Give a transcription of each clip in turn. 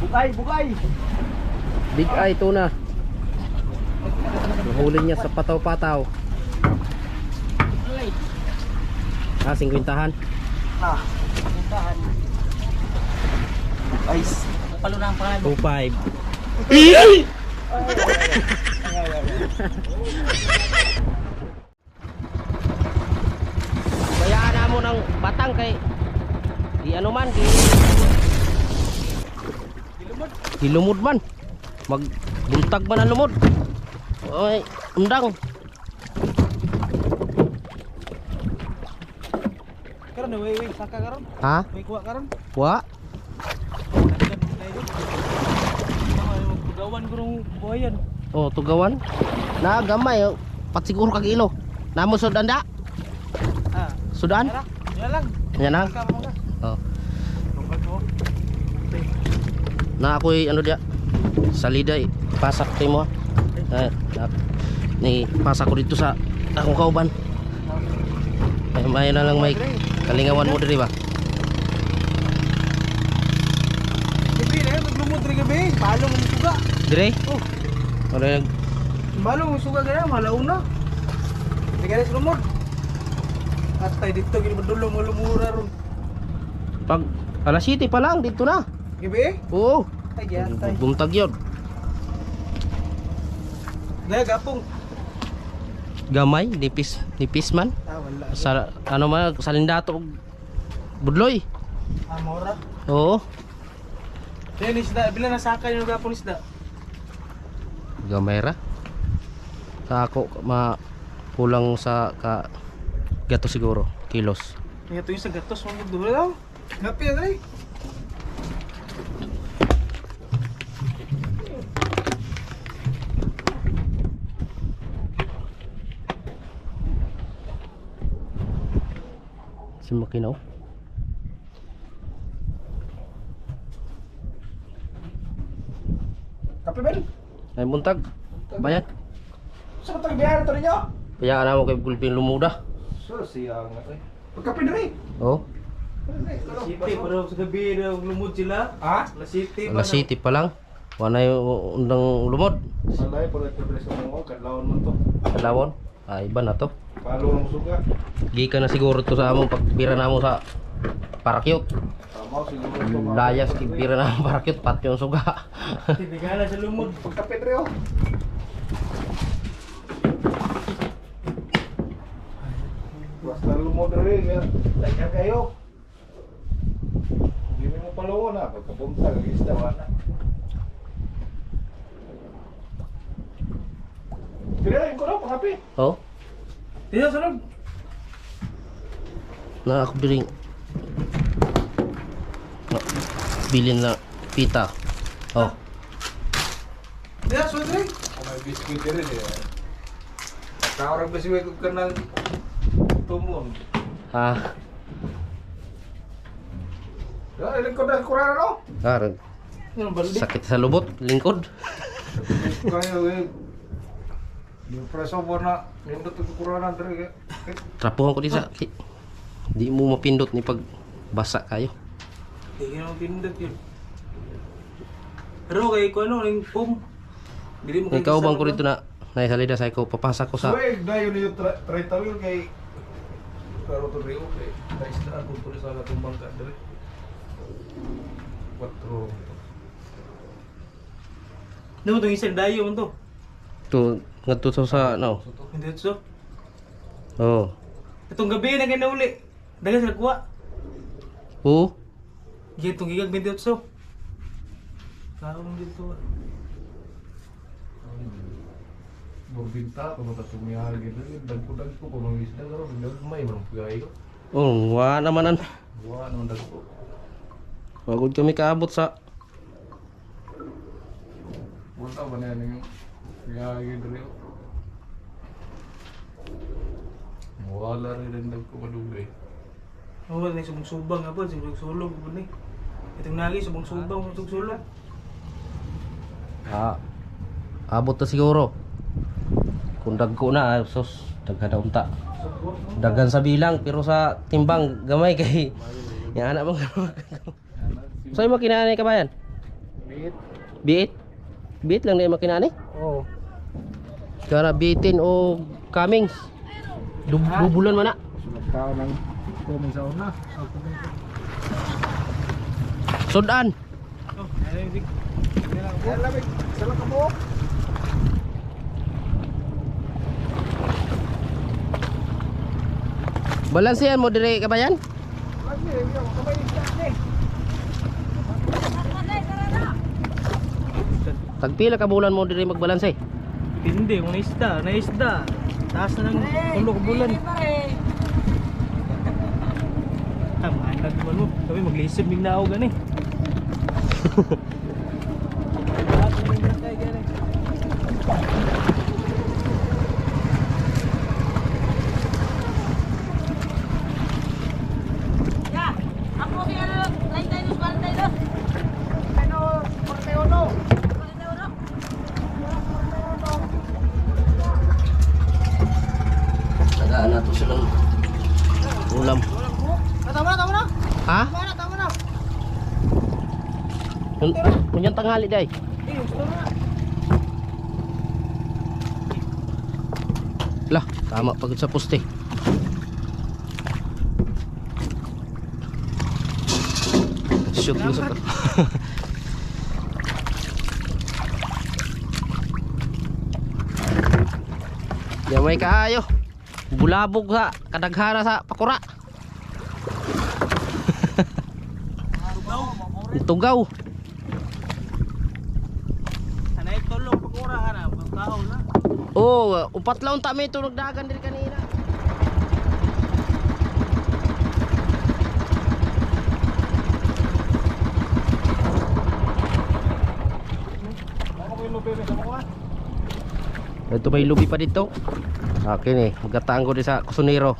Bukay, bukay. Big eye tuna. Nahuli niya sa pataw-pataw. Ah, 50-han. Ah, puntahan. Ice. Palo na ang pangalan. 2.5. Bayaan na mo ng batang kay di ano man di Dilumod man. Magbuntag man ang lumod. Oy, undang. Karon way way saka karon. Ha? Way kuha karon. Wa? Tugawan nung buhayan. Oh, tugawan. Na gamay oh. Pat siguro kag ilo. Namo sudan da? Ah, Sudan? Yan lang. Yan ka. Oh. Tungkol ko. Na ako'y ano dia? Salida eh. Pasak kay mo. Eh, na, ni pasak ko dito sa akong kauban. Ay, may na lang may kalingawan mo diri ba? Rin gabi. Palo mo suga. Dire? Oh. Ano Palo mo suga gaya, malauna. Hindi ka na lumod. At tayo dito, gini madulo mo lumura ron. pag alas 7 pa lang dito na. Gabi eh. Oo. Buntag yun. Gaya, gapong. Gamay, nipis, nipis man. Ah, wala. Sa ano man sa lindato og budloy. Ah, mora. Oo. Yan, isda. Bila nasakay yung gapong isda. Gamay ra. Sa ako ma kulang sa ka gato siguro kilos. Nga to yung sa gatos, mga dulo daw. Ngapi yan Si Makinaw. Kape Ben? Ay buntag. Bayad. Sa katang biyahe to ninyo? Kaya na mo kay gulping lumuda. So, siya nga rin. Pagkape na rin. Oh. City, pero sa gabi na lumod sila. Ha? La City. Alas City pa lang. Wala yung undang lumod. Salay, pala ito sa mga kadlawon mo to. Kalawon. Ah, iba na to. Palo ng suga. Gika na siguro to sa among pagbira na mo sa parakyot. Tama, siguro ito. Layas kibira na ang parakyot pat yung suga. Tinigala sa lumod. Pagkape rin oh. Basta lumod rin. Like kayo. Hindi mo palawan na. Pagkapunta, isda wala. Tira, ko na, pakape. oh. Tira, sunod. Na ako biring. No, bilin na pita. Oh. Tira, sunod rin. May biskuit rin eh. Kaorang biskuit ko ka ng tumon. Ha. Ya, ilang ko na kurang. Ano baldi? Sakit sa lubot, lingkod. Kayo eh. Yung preso mo na, nindot ko na dre. Trapuhan ko di sa Di mo mapindot ni pag basa kayo. Hindi ka naman pindot yun. Pero kay ko ano, yung pum. Dili mo Ikaw bang ko rito na naisalida sa ikaw papasak ko sa Suweg, dahil yun yung 30 wheel kay... Pero to rin okay. Dahil sila ang tutuloy sa latong bangka dre. 4. Ano mo itong isang dayo mo to? to ngadto to sa no. Hindi ito. Oh. Itong gabi na ganyan uli. Dagan sa kuha. Oo. Gaya itong gigag 28. Kaon dito. Berbinta kalau tak tumihal gitu, dagko dagko kalau isda bener may pagay ko. Oh, wa namanan. Wa naman dagko. Wagod kami kaabot sa Wala ba na yung gitu rin. Wala rin ang dagko madugay. Oh, subong subang nga po, subong sulong po ni. Itong nagi subong subang, subong sulong. ah, abot na siguro. Kung dagko na, ah, sus, daghan na unta. Daghan sa bilang, pero sa timbang, gamay kay. Yung anak mo. so, yung makinanay ka ba yan? Bit. B8. B8 lang na yung makina ni. Oo. Kara B10 o Cummings. Dub bubulan mo na. Sunod ka ng kumin sa una. Sudan. Yan ka mo. Dire kamay isda eh. Tagpila ka bulan mo dire magbalanse. Hindi, kung naisda, naisda. Taas na ng tulo ko bulan. Ah, mahanag naman mo. Kami maglisip mig na ako gani. Ya, ako kaya na 32, 42. Ano, Mateo 42. Tagaan na to silang ulam. Tama na, tama na. Ha? Tama na, tama na. Kun kunyang tanghali day. Lah, tama pagod sa poste. Shoot mo sa Yan may kaayo. Bulabog sa kadaghara sa pakura. Tugaw. Ora na, na. Oh, upat lang ta may tunog dagan diri kanina. Ito may lubi pa dito. Akin eh, magkataan ko din sa kusunero.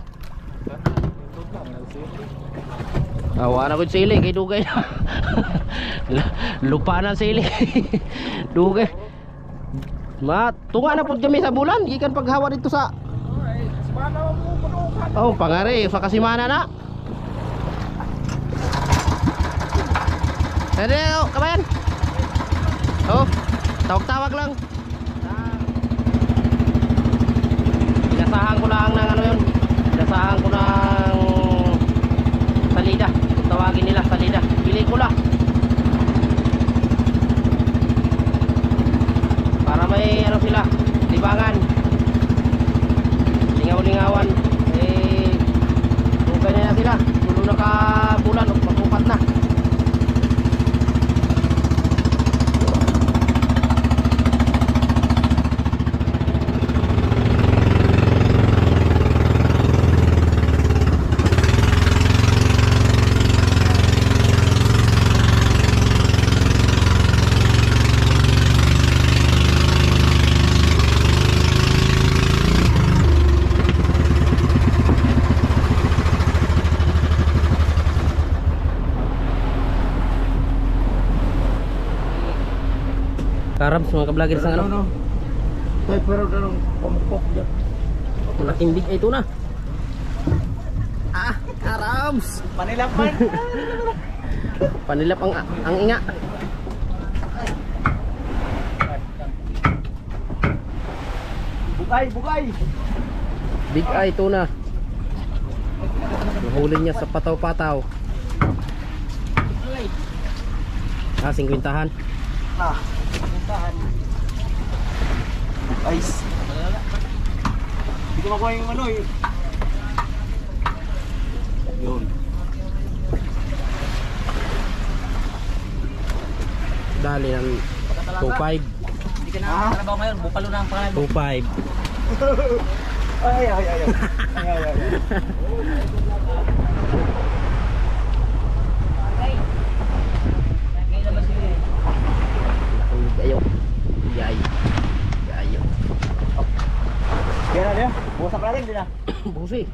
Awa na ko sili, kay dugay na. Lupa na sili. dugay. Ma, tunga na po kami sa bulan. Gikan paghawa dito sa... Oh, pangari, sa kasimana na. Pwede, oh, kabayan. Oh, tawag-tawag lang. Pinasahan ko lang ng ano yun. Pinasahan ko ng salida. Kung tawagin nila salida. Pelikula. Ano sila, libangan. Lingaw-lingawan. Eh, kung ganyan na sila, tulo na ka bulan o patupat na. Karabs mga kablagir sa ano. Tay, pero darong pamukpok dyan. Malaking big ito na. Ah, Karabs. Panilapan. Panilap ang ang inga. bugay, bugay. Big eye tuna. Nahuli niya sa pataw-pataw. Ah, 50-han. Ah, puntahan. Ice. Hindi ko makuha yung ano eh. Yun. Dali ng 2.5. Hindi ka na trabaho ngayon, bupalo na ang pangalan. 2.5. Ay, ay, ay, ay. Ay, ay, ay. Kaya naman sila eh. Laking big ayo. Yay. Yayo. Kaya na dia, bukas na pala din ah. Busi.